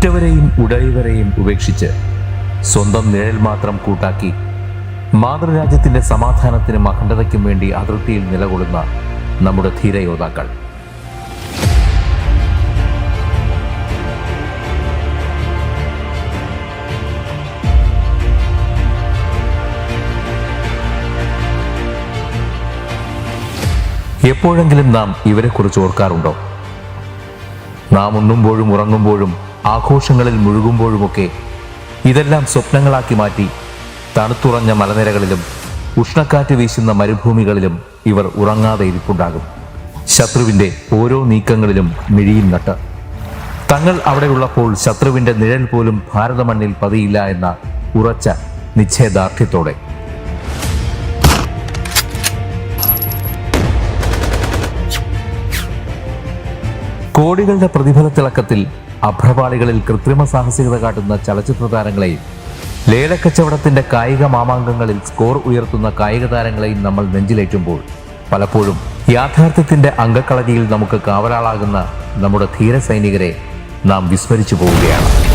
ഉറ്റവരെയും ഉടയവരെയും ഉപേക്ഷിച്ച് സ്വന്തം നിഴൽ മാത്രം കൂട്ടാക്കി മാതൃരാജ്യത്തിന്റെ സമാധാനത്തിനും അഖണ്ഡതയ്ക്കും വേണ്ടി അതിർത്തിയിൽ നിലകൊള്ളുന്ന നമ്മുടെ ധീരയോദ്ധാക്കൾ. എപ്പോഴെങ്കിലും നാം ഇവരെക്കുറിച്ച് ഓർക്കാറുണ്ടോ? നാം ഉണ്ണുമ്പോഴും ഉറങ്ങുമ്പോഴും ആഘോഷങ്ങളിൽ മുഴുകുമ്പോഴുമൊക്കെ ഇതെല്ലാം സ്വപ്നങ്ങളാക്കി മാറ്റി തണുത്തുറഞ്ഞ മലനിരകളിലും ഉഷ്ണക്കാറ്റ് വീശുന്ന മരുഭൂമികളിലും ഇവർ ഉറങ്ങാതെ ഇരിപ്പുണ്ടാകും. ശത്രുവിന്റെ ഓരോ നീക്കങ്ങളിലും മിഴിയും നട്ട്. തങ്ങൾ അവിടെയുള്ളപ്പോൾ ശത്രുവിന്റെ നിഴൽ പോലും ഭാരതമണ്ണിൽ പതിയില്ല എന്ന ഉറച്ച നിശ്ചയദാർഢ്യത്തോടെ. കോടികളുടെ പ്രതിഫല തിളക്കത്തിൽ അഭ്രപാളികളിൽ കൃത്രിമ സാഹസികത കാട്ടുന്ന ചലച്ചിത്ര താരങ്ങളെയും ലേലക്കച്ചവടത്തിന്റെ കായിക മാമാങ്കങ്ങളിൽ സ്കോർ ഉയർത്തുന്ന കായിക താരങ്ങളെയും നമ്മൾ നെഞ്ചിലേറ്റുമ്പോൾ പലപ്പോഴും യാഥാർത്ഥ്യത്തിന്റെ അംഗക്കളരിയിൽ നമുക്ക് കാവലാളാകുന്ന നമ്മുടെ ധീരസൈനികരെ നാം വിസ്മരിച്ചു പോവുകയാണ്.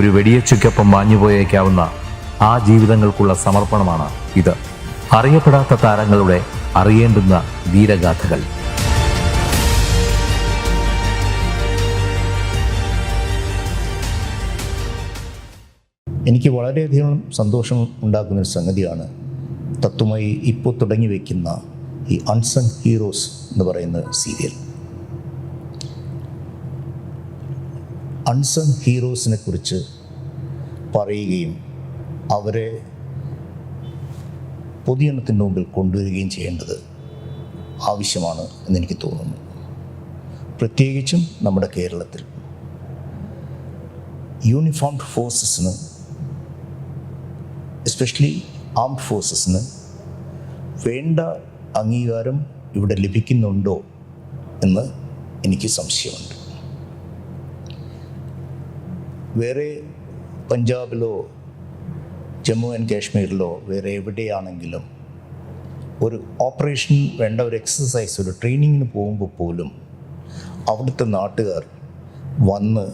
ഒരു വെടിയച്ചയ്ക്കൊപ്പം മാഞ്ഞുപോയേക്കാവുന്ന ആ ജീവിതങ്ങൾക്കുള്ള സമർപ്പണമാണ് ഇത്. അറിയപ്പെടാത്ത താരങ്ങളുടെ അറിയേണ്ടുന്ന വീരഗാഥകൾ. എനിക്ക് വളരെയധികം സന്തോഷം ഉണ്ടാക്കുന്ന ഒരു സംഗതിയാണ് തത്വമായി ഇപ്പോൾ തുടങ്ങി വയ്ക്കുന്ന ഈ അൺസങ് ഹീറോസ് എന്ന് പറയുന്ന സീരിയൽ അൺസങ് ഹീറോസിനെ കുറിച്ച് പറയുകയും അവരെ പൊതുജനത്തിന്റെ മുമ്പിൽ കൊണ്ടുവരികയും ചെയ്യേണ്ടത് ആവശ്യമാണ് എന്നെനിക്ക് തോന്നുന്നു. പ്രത്യേകിച്ചും നമ്മുടെ കേരളത്തിൽ യൂണിഫോംഡ് ഫോഴ്സസിന് എസ്പെഷ്യലി ആംഡ് ഫോഴ്സസിന് വേണ്ട അംഗീകാരം ഇവിടെ ലഭിക്കുന്നുണ്ടോ എന്ന് എനിക്ക് സംശയമുണ്ട്. വേറെ പഞ്ചാബിലോ ജമ്മു ആൻഡ് കാശ്മീരിലോ വേറെ എവിടെയാണെങ്കിലും ഒരു ഓപ്പറേഷൻ വേണ്ട ഒരു എക്സസൈസ് ഒരു ട്രെയിനിങ്ങിന് പോകുമ്പോൾ പോലും അവിടുത്തെ നാട്ടുകാർ വന്ന്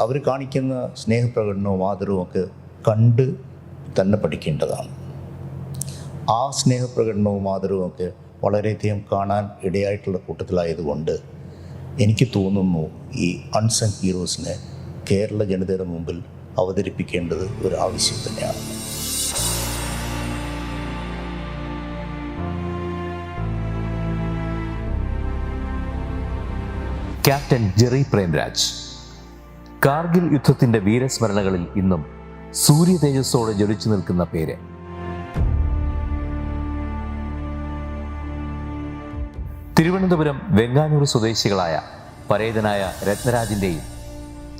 അവർ കാണിക്കുന്ന സ്നേഹപ്രകടനവും ആദരവും ഒക്കെ കണ്ട് തന്നെ പഠിക്കേണ്ടതാണ്. ആ സ്നേഹപ്രകടനവും ആദരവും ഒക്കെ വളരെയധികം കാണാൻ ഇടയായിട്ടുള്ള കൂട്ടത്തിലായതുകൊണ്ട് എനിക്ക് തോന്നുന്നു ഈ അൺസങ് ഹീറോസിനെ കേരള ജനതയുടെ മുമ്പിൽ അവതരിപ്പിക്കേണ്ടത് ഒരു ആവശ്യം തന്നെയാണ്. Captain Jerry Premraj. കാർഗിൽ യുദ്ധത്തിന്റെ വീരസ്മരണകളിൽ ഇന്നും സൂര്യ തേജസ്സോടെ ജ്വലിച്ചു നിൽക്കുന്ന പേര്. തിരുവനന്തപുരം വെങ്ങാനൂർ സ്വദേശികളായ പരേതനായ രത്നരാജിന്റെയും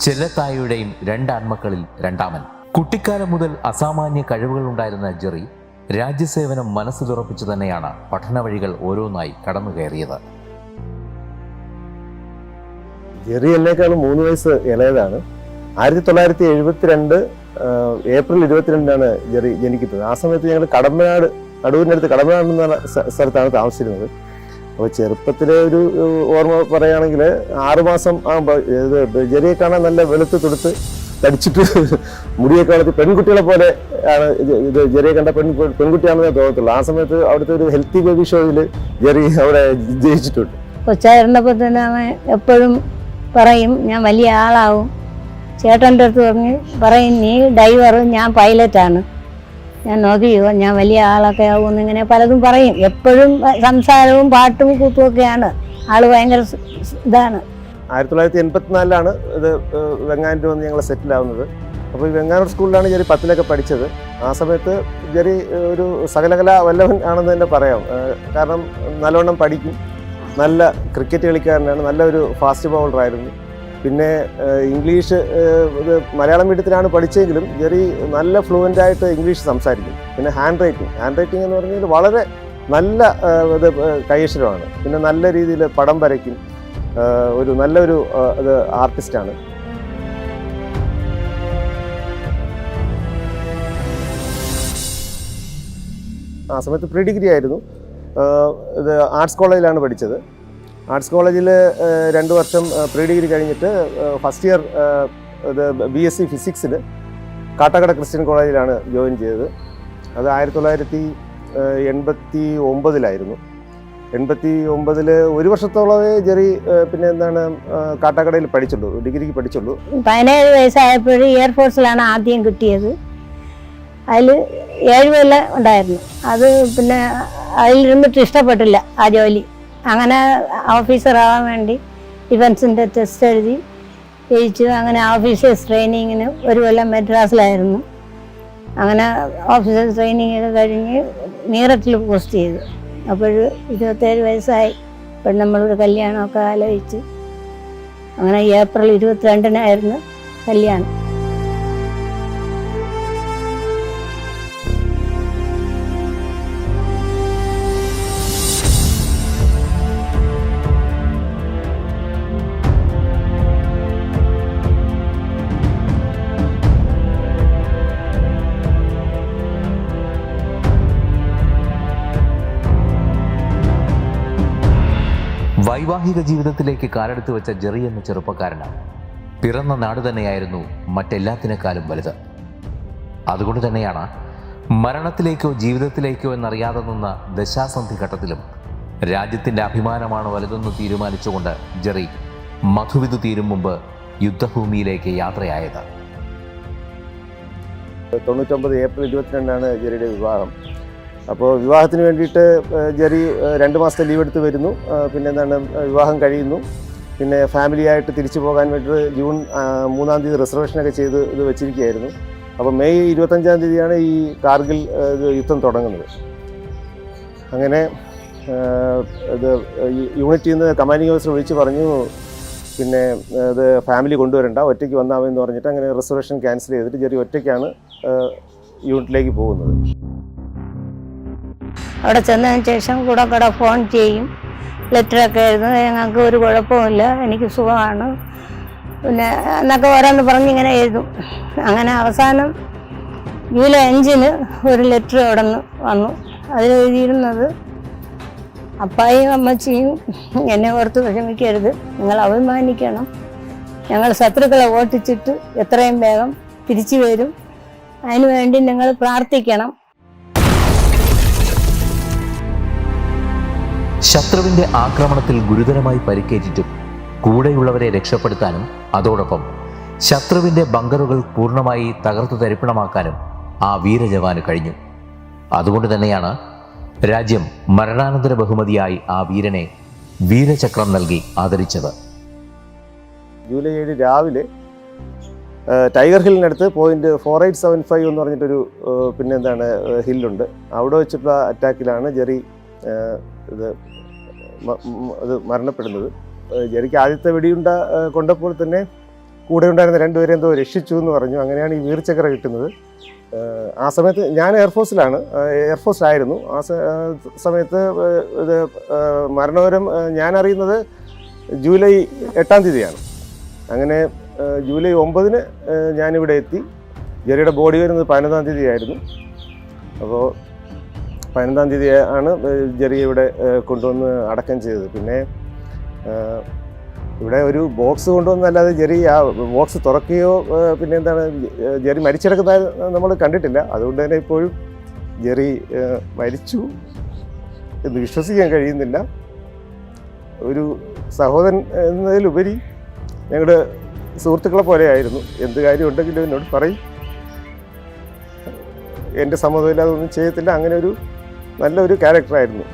ചെല്ലത്തായയുടെയും രണ്ട് ആൺമക്കളിൽ രണ്ടാമൻ. കുട്ടിക്കാലം മുതൽ അസാമാന്യ കഴിവുകൾ ഉണ്ടായിരുന്ന ജെറി രാജ്യസേവനം മനസ്സ് തുറപ്പിച്ചു തന്നെയാണ് പഠന വഴികൾ ഓരോന്നായി കടന്നു കയറിയത് ജെറി എന്നേക്കാളും മൂന്ന് വയസ്സ് ഇളയതാണ്. ആയിരത്തി തൊള്ളായിരത്തി എഴുപത്തിരണ്ട് ഏപ്രിൽ ഇരുപത്തിരണ്ടിനാണ് ജെറി ജനിക്കുന്നത്. ആ സമയത്ത് ഞങ്ങൾ കടമ്പനാട് കടൂരിനടുത്ത് കടമ്പനാട് എന്ന സ്ഥലത്താണ് താമസിച്ചിരുന്നത്. അപ്പോൾ ചെറുപ്പത്തിലെ ഒരു ഓർമ്മ പറയുകയാണെങ്കിൽ ആറുമാസം ആകുമ്പോൾ ജെറിയെ കാണാൻ നല്ല വെളുത്ത് തുടുത്ത് തടിച്ചിട്ട് മുടിയൊക്കെ വളർത്തി പെൺകുട്ടികളെ പോലെ ആണ് ഇത് ജെറിയെ കണ്ട പെൺ പെൺകുട്ടിയാണെന്നേ തോന്നത്തുള്ളൂ. ആ സമയത്ത് അവിടുത്തെ ഒരു ഹെൽത്തി ബേബി ഷോയിൽ ജെറി അവിടെ ജയിച്ചിട്ടുണ്ട്. കൊച്ചായിരുന്നപ്പോൾ തന്നെ അവൻ എപ്പോഴും പറയും ഞാൻ വലിയ ആളാവും. ചേട്ടന്റെ അടുത്ത് പറഞ്ഞ് പറയും നീ ഡൈവറും ഞാൻ പൈലറ്റാണ്. ഞാൻ നോക്കിയോ ഞാൻ വലിയ ആളൊക്കെ ആവും ഇങ്ങനെ പലതും പറയും. എപ്പോഴും സംസാരവും പാട്ടും കൂത്തുമൊക്കെയാണ് ആൾ ഭയങ്കര ഇതാണ്. ആയിരത്തി തൊള്ളായിരത്തി എൺപത്തിനാലിലാണ് ഇത് വെങ്ങാനൂർ വന്ന് ഞങ്ങൾ സെറ്റിൽ ആവുന്നത് അപ്പോൾ ഈ വെങ്ങാനൂർ സ്കൂളിലാണ് ജെറി പത്തിലൊക്കെ പഠിച്ചത്. ആ സമയത്ത് ജെറി ഒരു സകലകല വല്ലവൻ ആണെന്ന് തന്നെ പറയാം. കാരണം നല്ലവണ്ണം പഠിക്കും. നല്ല ക്രിക്കറ്റ് കളിക്കാരനാണ്. നല്ലൊരു ഫാസ്റ്റ് ബൗളറായിരുന്നു. പിന്നെ ഇംഗ്ലീഷ് മലയാളം മീഡിയത്തിലാണ് പഠിച്ചെങ്കിലും ജെറി നല്ല ഫ്ലുവന്റ് ആയിട്ട് ഇംഗ്ലീഷ് സംസാരിക്കും. പിന്നെ ഹാൻഡ് റൈറ്റിംഗ് ഹാൻഡ് റൈറ്റിംഗ് എന്ന് പറഞ്ഞാൽ വളരെ നല്ല ഇത് കൈയക്ഷരമാണ്. പിന്നെ നല്ല രീതിയിൽ പടം വരയ്ക്കും. ഒരു നല്ലൊരു ഇത് ആർട്ടിസ്റ്റാണ് ആ സമയത്ത് പ്രീ ഡിഗ്രി ആയിരുന്നു ഇത് ആർട്സ് കോളേജിലാണ് പഠിച്ചത്. ആർട്സ് കോളേജിൽ രണ്ട് വർഷം പ്രീ ഡിഗ്രി കഴിഞ്ഞിട്ട് ഫസ്റ്റ് ഇയർ ഇത് ബി എസ് സി ഫിസിക്സിൽ കാട്ടാക്കട ക്രിസ്ത്യൻ കോളേജിലാണ് ജോയിൻ ചെയ്തത്. അത് ആയിരത്തി തൊള്ളായിരത്തി എൺപത്തി ഒമ്പതിലായിരുന്നു. എൺപത്തി ഒമ്പതിൽ ഒരു വർഷത്തോളമേ ജെറി പിന്നെ എന്താണ് കാട്ടാക്കടയിൽ പഠിച്ചുള്ളൂ ഡിഗ്രിക്ക് പഠിച്ചുള്ളൂ. പതിനേഴ് വയസ്സായപ്പോൾ എയർഫോഴ്സിലാണ് ആദ്യം കിട്ടിയത്. അതിൽ ഏഴ് കൊല്ലം ഉണ്ടായിരുന്നു. അത് പിന്നെ അതിലിരുന്നിട്ട് ഇഷ്ടപ്പെട്ടില്ല ആ ജോലി. അങ്ങനെ ഓഫീസറാവാൻ വേണ്ടി ഡിഫൻസിന്റെ ടെസ്റ്റ് എഴുതി ജയിച്ചു. അങ്ങനെ ഓഫീസേഴ്സ് ട്രെയിനിങ്ങിന് ഒരു കൊല്ലം മദ്രാസിലായിരുന്നു. അങ്ങനെ ഓഫീസേഴ്സ് ട്രെയിനിങ് ഒക്കെ കഴിഞ്ഞ് മീററ്റിൽ പോസ്റ്റ് ചെയ്തു. അപ്പോൾ ഇരുപത്തേഴ് വയസ്സായി. അപ്പോൾ നമ്മളൊരു കല്യാണമൊക്കെ ആലോചിച്ച്. അങ്ങനെ ഏപ്രിൽ ഇരുപത്തിരണ്ടിനായിരുന്നു കല്യാണം. വൈവാഹിക ജീവിതത്തിലേക്ക് കാലെടുത്ത് വെച്ച ജെറി എന്ന ചെറുപ്പക്കാരനാണ്. പിറന്ന നാട് തന്നെയായിരുന്നു മറ്റെല്ലാത്തിനേക്കാളും വലുത്. അതുകൊണ്ട് തന്നെയാണ് മരണത്തിലേക്കോ ജീവിതത്തിലേക്കോ എന്നറിയാതെ നിന്ന ദശാസന്ധി ഘട്ടത്തിലും രാജ്യത്തിന്റെ അഭിമാനമാണ് വലുതെന്ന് തീരുമാനിച്ചുകൊണ്ട് ജെറി മധുവിധു തീരും മുമ്പ് യുദ്ധഭൂമിയിലേക്ക് യാത്രയായത്. തൊണ്ണൂറ്റൊമ്പത് ഏപ്രിൽ ഇരുപത്തിരണ്ടാണ് ജെറിയുടെ വിവാഹം. അപ്പോൾ വിവാഹത്തിന് വേണ്ടിയിട്ട് ജെറി രണ്ട് മാസത്തെ ലീവ് എടുത്ത് വരുന്നു. പിന്നെ എന്താണ് വിവാഹം കഴിയുന്നു. പിന്നെ ഫാമിലിയായിട്ട് തിരിച്ചു പോകാൻ വേണ്ടിയിട്ട് ജൂൺ മൂന്നാം തീയതി റിസർവേഷനൊക്കെ ചെയ്ത് ഇത് വെച്ചിരിക്കുകയായിരുന്നു. അപ്പോൾ മെയ് ഇരുപത്തഞ്ചാം തീയതിയാണ് ഈ കാർഗിൽ യുദ്ധം തുടങ്ങുന്നത്. അങ്ങനെ ഇത് യൂണിറ്റിൽ നിന്ന് കമാൻഡിംഗ് ഓഫീസർ വിളിച്ച് പറഞ്ഞു പിന്നെ ഇത് ഫാമിലി കൊണ്ടുവരണ്ട ഒറ്റയ്ക്ക് എന്ന് പറഞ്ഞിട്ട് അങ്ങനെ റിസർവേഷൻ ക്യാൻസൽ ചെയ്തിട്ട് ചെറിയ ഒറ്റയ്ക്കാണ് യൂണിറ്റിലേക്ക് പോകുന്നത്. അവിടെ ചെന്നതിന് ശേഷം കൂടെ കൂടെ ഫോൺ ചെയ്യും. ലെറ്ററൊക്കെ എഴുതും ഞങ്ങൾക്ക് ഒരു കുഴപ്പമില്ല എനിക്ക് സുഖമാണ്. പിന്നെ എന്നൊക്കെ ഓരോന്ന് പറഞ്ഞ് ഇങ്ങനെ എഴുതും. അങ്ങനെ അവസാനം ജൂലൈ അഞ്ചിന് ഒരു ലെറ്റർ അവിടെ നിന്ന് വന്നു. അതിൽ എഴുതിയിരുന്നത് അപ്പായും അമ്മച്ചിയും എന്നെ ഓർത്ത് വിഷമിക്കരുത്. നിങ്ങൾ അഭിമാനിക്കണം. ഞങ്ങൾ ശത്രുക്കളെ ഓട്ടിച്ചിട്ട് എത്രയും വേഗം തിരിച്ചു വരും. അതിനുവേണ്ടി നിങ്ങൾ പ്രാർത്ഥിക്കണം. ശത്രുവിന്റെ ആക്രമണത്തിൽ ഗുരുതരമായി പരിക്കേറ്റിട്ടും കൂടെയുള്ളവരെ രക്ഷപ്പെടുത്താനും അതോടൊപ്പം ശത്രുവിന്റെ ബങ്കറുകൾ പൂർണമായി തകർത്തു തരിപ്പണമാക്കാനും ആ വീരജവാന് കഴിഞ്ഞു. അതുകൊണ്ട് തന്നെയാണ് രാജ്യം മരണാനന്തര ബഹുമതിയായി ആ വീരനെ വീരചക്രം നൽകി ആദരിച്ചത്. ജൂലൈ ഏഴ് രാവിലെ tiger ഹില്ലിനടുത്ത് point four eight seven five എന്ന് പറഞ്ഞിട്ടൊരു പിന്നെന്താണ് ഹില്ലുണ്ട്. അവിടെ വെച്ചിട്ടുള്ള അറ്റാക്കിലാണ് ജെറി ഇത് അത് മരണപ്പെടുന്നത്. ജെറിക്ക് ആദ്യത്തെ വെടിയുണ്ട കൊണ്ടപ്പോൾ തന്നെ കൂടെ ഉണ്ടായിരുന്ന രണ്ടുപേരെ എന്തോ രക്ഷിച്ചു എന്ന് പറഞ്ഞു. അങ്ങനെയാണ് ഈ വീർച്ചക്കര കിട്ടുന്നത്. ആ സമയത്ത് ഞാൻ എയർഫോഴ്സിലാണ് എയർഫോഴ്സിലായിരുന്നു ആ സമയത്ത് ഇത് മരണവരം ഞാൻ അറിയുന്നത് ജൂലൈ എട്ടാം തീയതിയാണ്. അങ്ങനെ ജൂലൈ ഒമ്പതിന് ഞാനിവിടെ എത്തി. ജെറിയുടെ ബോഡി വരുന്നത് പതിനൊന്നാം തീയതി ആയിരുന്നു അപ്പോൾ പതിനൊന്നാം തീയതി ആണ് ജെറി ഇവിടെ കൊണ്ടുവന്ന് അടക്കം ചെയ്തത്. പിന്നെ ഇവിടെ ഒരു ബോക്സ് കൊണ്ടുവന്നല്ലാതെ ജെറി ആ ബോക്സ് തുറക്കുകയോ പിന്നെ എന്താണ് ജെറി മരിച്ചെടുക്കുന്ന നമ്മൾ കണ്ടിട്ടില്ല. അതുകൊണ്ട് തന്നെ ഇപ്പോഴും ജെറി മരിച്ചു എന്ന് വിശ്വസിക്കാൻ കഴിയുന്നില്ല. ഒരു സഹോദരൻ എന്നതിലുപരി ഞങ്ങളുടെ സുഹൃത്തുക്കളെ പോലെയായിരുന്നു. എന്ത് കാര്യം ഉണ്ടെങ്കിലും എന്നോട് പറയും. എന്റെ സമ്മതമില്ലാതെ ഒന്നും ചെയ്യത്തില്ല. അങ്ങനെ ഒരു നല്ലൊരു ക്യാരക്ടറായിരുന്നു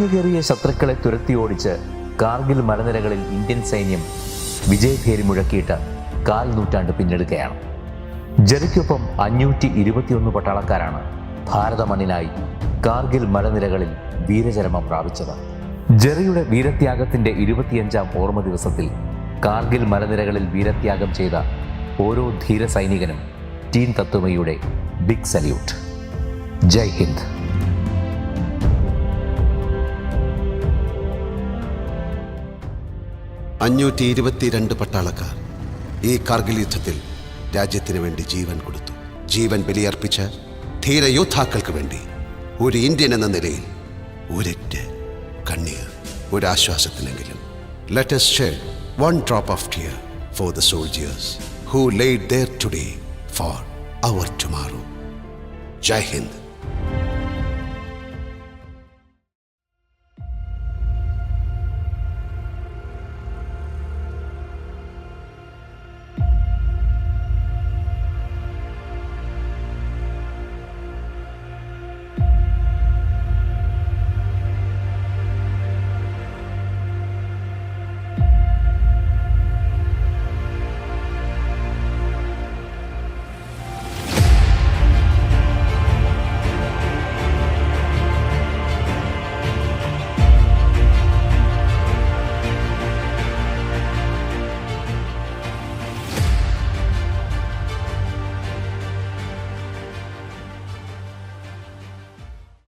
നുഴഞ്ഞുകയറിയ ശത്രുക്കളെ തുരത്തി ഓടിച്ച് കാർഗിൽ മലനിരകളിൽ ഇന്ത്യൻ സൈന്യം വിജയഭേരി മുഴക്കിയിട്ട് കാൽ നൂറ്റാണ്ട് പിന്നിടുകയാണ്. ജറിക്കൊപ്പം അഞ്ഞൂറ്റി ഇരുപത്തിയൊന്ന് പട്ടാളക്കാരാണ് ഭാരത മണ്ണിനായി കാർഗിൽ മലനിരകളിൽ വീരചരമം പ്രാപിച്ചത്. ജെറിയുടെ വീരത്യാഗത്തിന്റെ ഇരുപത്തിയഞ്ചാം ഓർമ്മ ദിവസത്തിൽ കാർഗിൽ മലനിരകളിൽ വീരത്യാഗം ചെയ്ത ഓരോ ധീര സൈനികനും ടീം തത്വമയുടെ ബിഗ് സല്യൂട്ട്. ജയ് ഹിന്ദ്. അഞ്ഞൂറ്റി ഇരുപത്തിരണ്ട് പട്ടാളക്കാർ ഈ കാർഗിൽ യുദ്ധത്തിൽ രാജ്യത്തിന് വേണ്ടി ജീവൻ കൊടുത്തു. ജീവൻ ബലിയർപ്പിച്ച ധീരയോദ്ധാക്കൾക്ക് വേണ്ടി ഒരു ഇന്ത്യൻ എന്ന നിലയിൽ ഒരറ്റ് കണ്ണീർ ഒരാശ്വാസത്തിനെങ്കിലും. Let let's shed one drop of tear for the soldiers who laid their today for our tomorrow Jai Hind